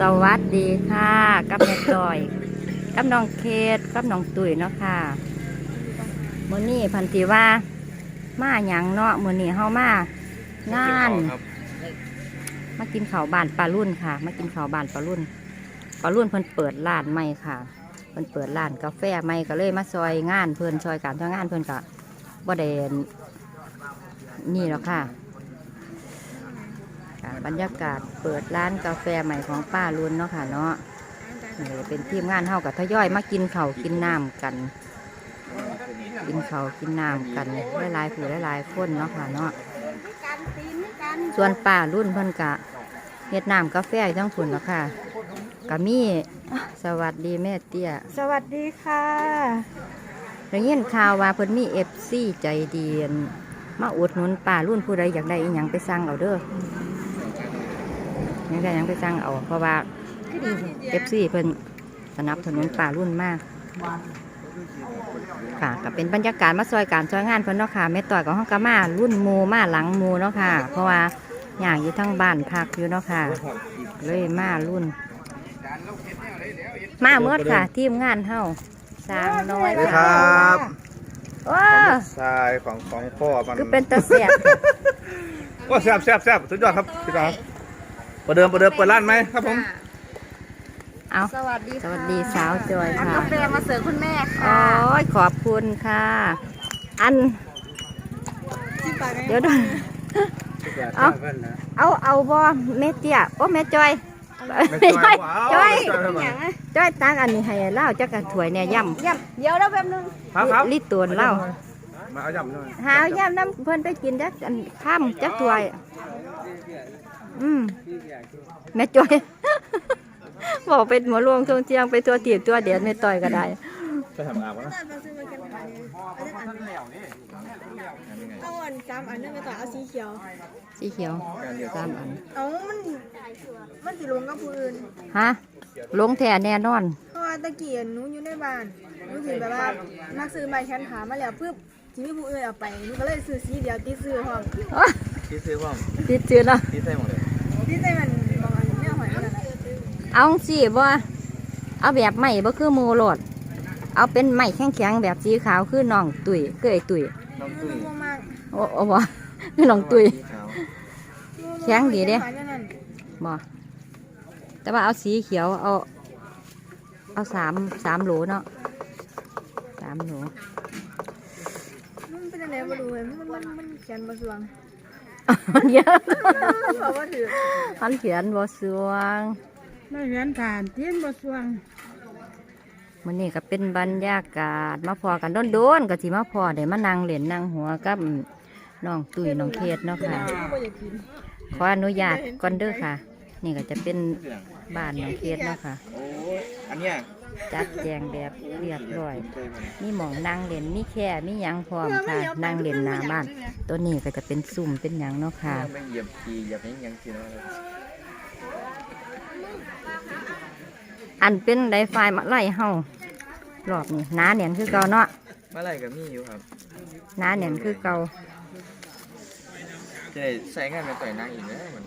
สวัสดีค่ะกับแม่จอย กับน้องเคสกับน้องตุ๋ยเนาะค่ะมื้อนี้พันธีว่า มาหยังเนาะมื้อนี้เฮามางานมากินข้าวบ้านปลารุ่นค่ะ มากินข้าวบ้านปลารุ่นปลารุ่นเพิ่นเปิดร้านใหม่ค่ะเพิ่นเปิดร้านกาแฟใหม่ก็เลยมาซอยงานเพิ่นซอยการทำงานเพิ่นก็บ่ได้นี่หรอกค่ะค่ะ บรรยากาศเปิดร้านกาแฟใหม่ของป้ารุ่นเนาะค่ะเนาะนี่เป็นทีมงานเฮากับทยอยมากินข้าวกินน้ำกัน กินข้าวกินน้ำกันหลายๆผู้หลายๆคนเนาะค่ะเนาะกันตีนกันส่วนป้ารุ่นเพิ่นกะเฮ็ดน้ำกาแฟอยู่ทั้งฝุ่นแล้วค่ะกะมีสวัสดีแม่เตี้ยสวัสดีค่ะได้ยินข่าวว่าเพิ่นมีเอฟซีใจดีอั่นมาอุดหนุนป้ารุ่นผู้ใดอยากได้อีหยังไปสั่งเอาเด้อ ยังได้หยังไปสั่งเอาเพราะว่าเอฟซีเพิ่นสนับสนุนป้ารุ่นมาก ค่ะก็เป็นบรรยากาศมาซอยการซอยงานเพิ่นเนาะค่ะแม่ต่อยกับห้องกะมารุ่นหมูมาหลังหมูเนาะค่ะ เพราะว่าอย่างอยู่ทั้งบ้านพักอยู่เนาะค่ะ เลยมารุ่น มาเมื่อค่ะทีมงานเฮาสร้างน้อยสวัสดีครับว้าทรายของของพ่อมันคือเป็นตะเสียบ ว่าแซ่บแซ่บแซ่บสุดยอดครับพี่น้อง ประเดิมประเดิมเปิดร้านไหมครับผม เอาสวัสดีสวัสดีสาวจอยเอาค่ะกาแฟมาเสิร์ฟคุณแม่โอ้ค่ะยขอบคุณค่ะ อันจิ้มปากเดี๋ยวดูเอาเอาเอาบ่แม่เตี้ยโอ้แม่จอยไม่จอยจอยจอยอย่างไงจอยตักอันนี้ให้เล่าจักกะถวยเนี่ยย่ำย่ำเดี๋ยวแล้วแป๊บนึงครับครับลิตรวนเล่ามาเอายำหน่อยหาย่ำน้ำเพิ่นไปกินจักอันข้ามจักถวย อืมแม่จอยบอกเป็นหมอลวงทงเจียงไปตัวตีบตัวเดียดไม่ต่อยก็ได้จะทำอาบนะเอาอันสามอันนึงไปต่อเอาสีเขียว สีเขียวสามอันเอามันมันสิลงกับผู้อื่นฮะลงแท่แน่นอนเพราะว่าตะกี้หนูอยู่ในบ้านหนูสิแบบว่ามักซื้อใบแขนขามาแล้วปึ๊บทีนี้ผู้อื่นเอาไปหนูก็เลยซื้อสีเดียวติดซื้อพร้อมที่ซื้อว่าติดจืดเนาะที่ใส่หมดเลย ติดใจมันบางอันแม่หอยมันน่ะเอาสิบ่เอาแบบใหม่บ่คือหมูโลด เอาเป็นใหม่แข็งๆแบบสีขาวคือน้องตุยเกยตุยน้ำหนูตุ้ยบ่มากโอ้โอ้บ่คือน้องตุยสีขาวแข็งดีเด้ขายนั่นบ่แต่ว่าเอาสีเขียวเอา เอาสามสามโหลเนาะสามโหล มันเป็นอะไรบ่รู้เว้ยมันมันมันเขียนบ่สวง เยอะบอกว่าถือมันเขียนบ่สวงไม่เงินผ่านเทียนบ่สวงมื้อนี้ก็เป็นบรรยากาศมาพอกันโดนๆก็สิมาพอได้มานั่งเล่นนั่งหัวกับน้องตุยน้องเคสเนาะค่ะ ขออนุญาตก่อนเด้อค่ะ นี่ก็จะเป็นบ้านน้องเคสเนาะค่ะโอ้อันเนี้ย จัดแจงแบบเรียบร้อย มีหมองนั่งเล่นมีแค่มีหยังพร้อมค่ะนั่งเล่นหน้าบ้าน ตัวนี้ก็จะเป็นซุ่มเป็นหยังเนาะค่ะ ไม่เหยียบกีเหยียบยังยังกินอะไรอันเป็นไดไฟมาไล่เฮารอบนี้หนาเนียนคือเก่าเนาะเมื่อไรกับมี่อยู่ครับหนาเนียนคือเก่าจะได้ใส่งานไปต่อยนางอีกแล้วมัน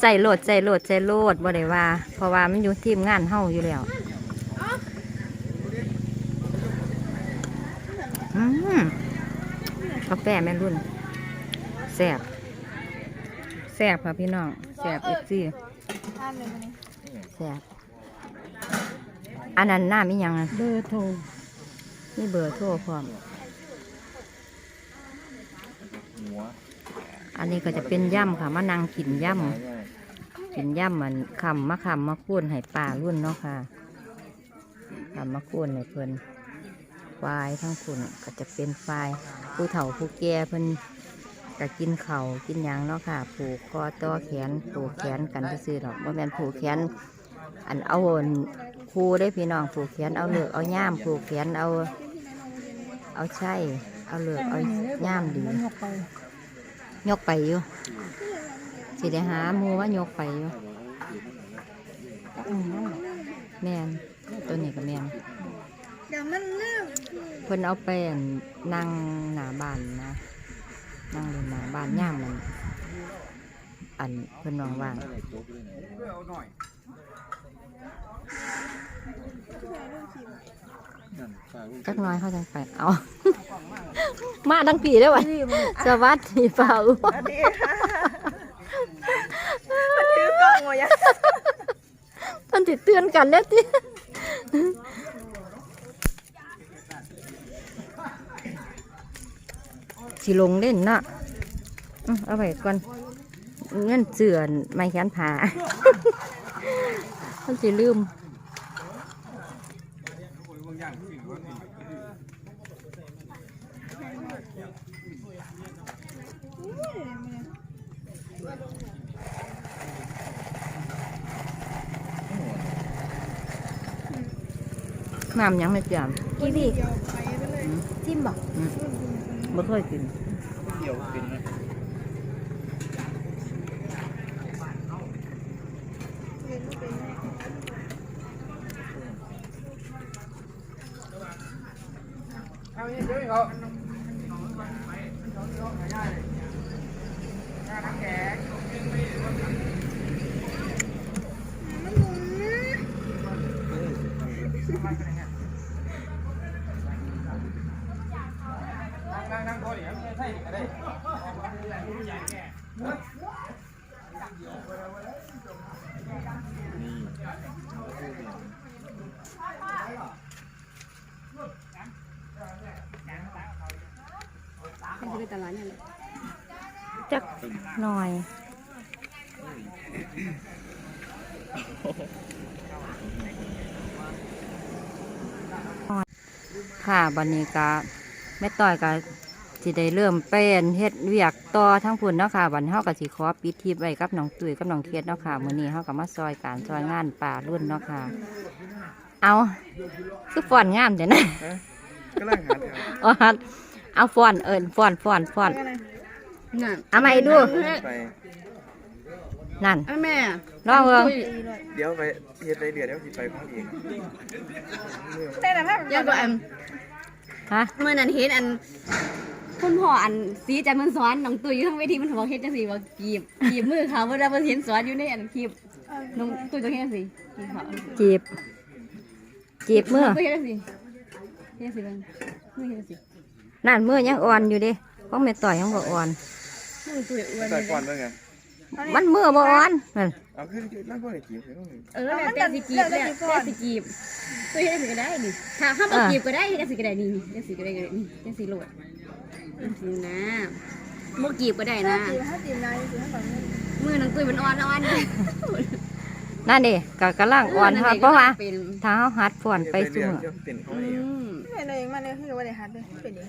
ใส่โหลดใส่โหลดใส่โหลดบ่ได้ว่า เพราะว่ามันอยู่ทีมงานเฮาอยู่แล้วอืมกาแฟแม่รุ่นแซ่บแซ่บค่ะพี่น้องแซ่บเอฟซีทานเลยมันนี่แซ่บอันนั้นน้ำมีหยังอะเบอร์โทรมีเบอร์โทรพร้อม หัว อันนี้ก็จะเป็นย่ำค่ะมานั่งกินย่ำกินย่ำเหมือนคำมะคำมะคูนให้ป่ารุ่นเนาะค่ะคำมะคูนให้เพิ่นควายทั้งคุณก็จะเป็นควายผู้เฒ่าผู้แก่เพิ่นก็กินเข่ากินยังเนาะค่ะ ผูกคอต่อแขนผูกแขนกันซื่อหรอกว่าแมนผูกแขนอันเอาอันคูได้พี่น้องผูกแขนเอาเลือกเอาย่ามผูกแขนเอา เอาใช่เอาเลือกเอาย่ามดี ยกไปอยู่สิได้หาหมูว่ายกไปอยู่แม่นตัวนี้ก็แม่นเดี๋ยวมันเริ่มเพิ่นเอาไปนั่งหนาบานนะนั่งบนหนาบานย่ามมันอันเพิ่นว่าง จักหน้อยเขาจังไปเอา มาทั้งปีได้อวะสวัสดีเปล่าสวัสดีค่ะมันถือกล้องมายังท่านติเตือนกันแล้วติสิลงเล่นเนาะอื้อเอาไปก่อนเงินเสือนไม่แขนผาท่านสิลืม น้ำยังไม่เปลี่ยนกีวีเดียวไปไปเลยจิ้มบอกไม่เคยกินเกี่ยวเป็นไหมเรียนไม่เป็นเอาเนี่ยเดี๋ยวเขา มันหมุน นั่งๆพอดีครับใช่ก็ได้จักหน่อย ค่ะบันนี้กะแม่ต้อยกะ สิได้เริ่มเป็นเฮ็ดเวียกต่อทั้งพุ่นเนาะค่ะวันเฮาก็สิขอปิดทิปไว้กับน้องตุ้ยกับน้องเทียดเนาะค่ะมื้อนี้เฮาก็มาซอยการซอยงานป่ารุ่นเนาะค่ะ เอาคือฟ้อนงามเด้นะก็ล่างหาเนี่ยอ๋อฮัดเอาฟ้อนเอิ้นฟ้อนฟ้อนฟ้อนกันเลยนั่นเอามาให้ดู ไปนั่นอะแม่ลองเบิ่งเดี๋ยวไปเฮ็ดไรเดี๋ยวเดี๋ยวสิไปพ้องเองแต่แต่ถ้ายังก็อันฮะ เมื่อนั้นเห็นอัน คุณพ่ออันสีจันทร์มันสอนน้องตุ้ยอยู่ทั้งเวทีมันบอกเฮ็ดจังซี่ว่ากีบกีบมือเขาเวลาเพิ่นเห็นสอนอยู่ในอันคลิปน้องตุ้ยต้องเฮ็ดจังซี่กีบเขาจีบ จีบมือตุ้ยเฮ็ดจังซี่เฮ็ดจังซี่เบิ่งมือเฮ็ดจังซี่นั่นมือยังอ่อนอยู่เดิเพราะแม่ต่อยยังบ่อ่อน มือตุ้ยอ้วนใส่ก่อนด้วยไงมันมือบ่อ่อนนั่นเอาขึ้นนั่งก็ได้กี่เพิ่นเออแล้วแต่สิกีบแล้วแต่สิกีบตุ้ยเฮ็ดจังซี่ก็ได้นี่ถ้าข้าบ่กีบก็ได้เฮ็ดจังซี่ก็ได้นี่นี่จังซี่ก็ได้ก็ได้นี่จังซี่โลด จังซี่นะบ่กีบก็ได้ถ้านะจีบถ้าจีบนายจีบให้แบบนี้มือน้องตุ้ยมันอ่อนอ่อนนั่นเดิก็กำลังอ่อนค่ะเพราะว่าเป็นถ้าเฮาหัดฟ้อนไปซุเรื่มื้องอเดี๋ยวเป็นเขาอืเองมไม่เลยมาเลยคือว่าได้ฮัดเลยเป็นดี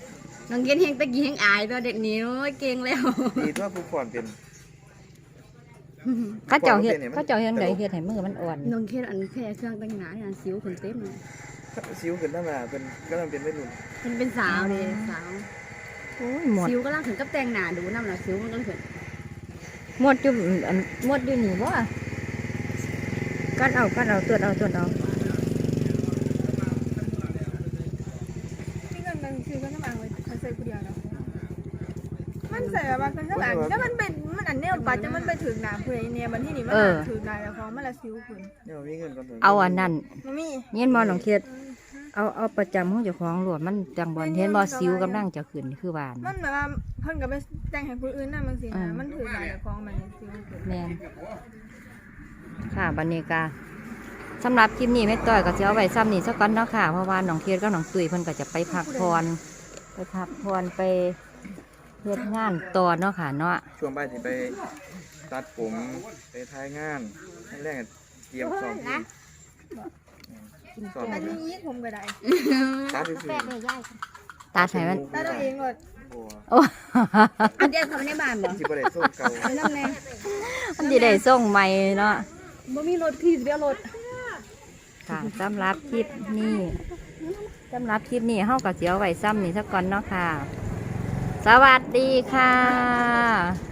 น้องเกดเฮงตะกี้เฮงอายตัวเด็กนี้โอ้ยเก่งแล้วดีตัวผู้ก่อนเป็นเขาเจ้าเฮ็ดเขาเจ้าเฮ็ดไดเฮ็ดให้มือมันอ่อนน้องเกดอันแค่เครื่องแต่งหน้าเนี่ยสิวขึ้นเต็มเลยซิวขึ้นธรรมดาเป็นกำลังเป็นไม่รุ่นมันเป็นสาวเลยสาว โอ้ยหมดสิวก็ล่างถึงกับแต่งหน้าดูน้ำหนักสิวมันก็ขึ้นหมดอยู่อันหมดอยู่นี่บ่กันเอากันเอาตรวจเอาตรวจเอานี่กันกันคือก็น้ำอ่างเลยเขาใส่ผู้เดียวแล้วมันใส่แบบว่ากันข้างหลังแล้วมันเป็นมันอันเนี้ยปัดจะมันไปถึงหนาผู้ใดเนี่ยมันที่นี่มันถึงหนาแล้วของมันละซิวคุณเนี่ยมีเงินก่อนเอาอันนั้นมันมีเห็นบ่น้องเทียด เอาเอาประจำของเจ้าของโหลดมันจังบ่เห็นบ่สิวกำลังจะขึ้นคือว่ามันะนแบบว่าเพิ่นก็ไปแต่งให้ผู้อื่นน่ะมันสินะมันถือหนาแล้วของมันซิวคุณแม่นค่ะบัดนี้กาสำหรับคลิปนี้แม่ต้อยก็สิเอาไว้ซ้ำนี่ซะก่อนเนาะค่ะเพราะว่าน้องเทียดกับน้องตุ้ยเพิ่นก็จะไปพักผ่อนไปพักผ่อนไปเฮ็ดงานต่อเนาะค่ะเนาะช่วงบ่ายสิไปตัดผมไปถ่ายงานให้แรกเตรียมซ้อม ซ้อมอันนี้ผมก็ได้ตัดซื่อตาไทยมันถ้าตัวเองก็โอ้โอ้อันเดียวเขาในบ้านบ่สิบ่ได้ส่งเก่าไปน้ำแน่มันสิได้ส่งใหม่เนาะบ่มีรถพี่สิเดียวรถค่ะสำหรับคลิปนี้สำหรับคลิปนี้เฮาก็สิเอาไว้ซ้ำนี่ซะก่อนเนาะค่ะ สวัสดีค่ะลูก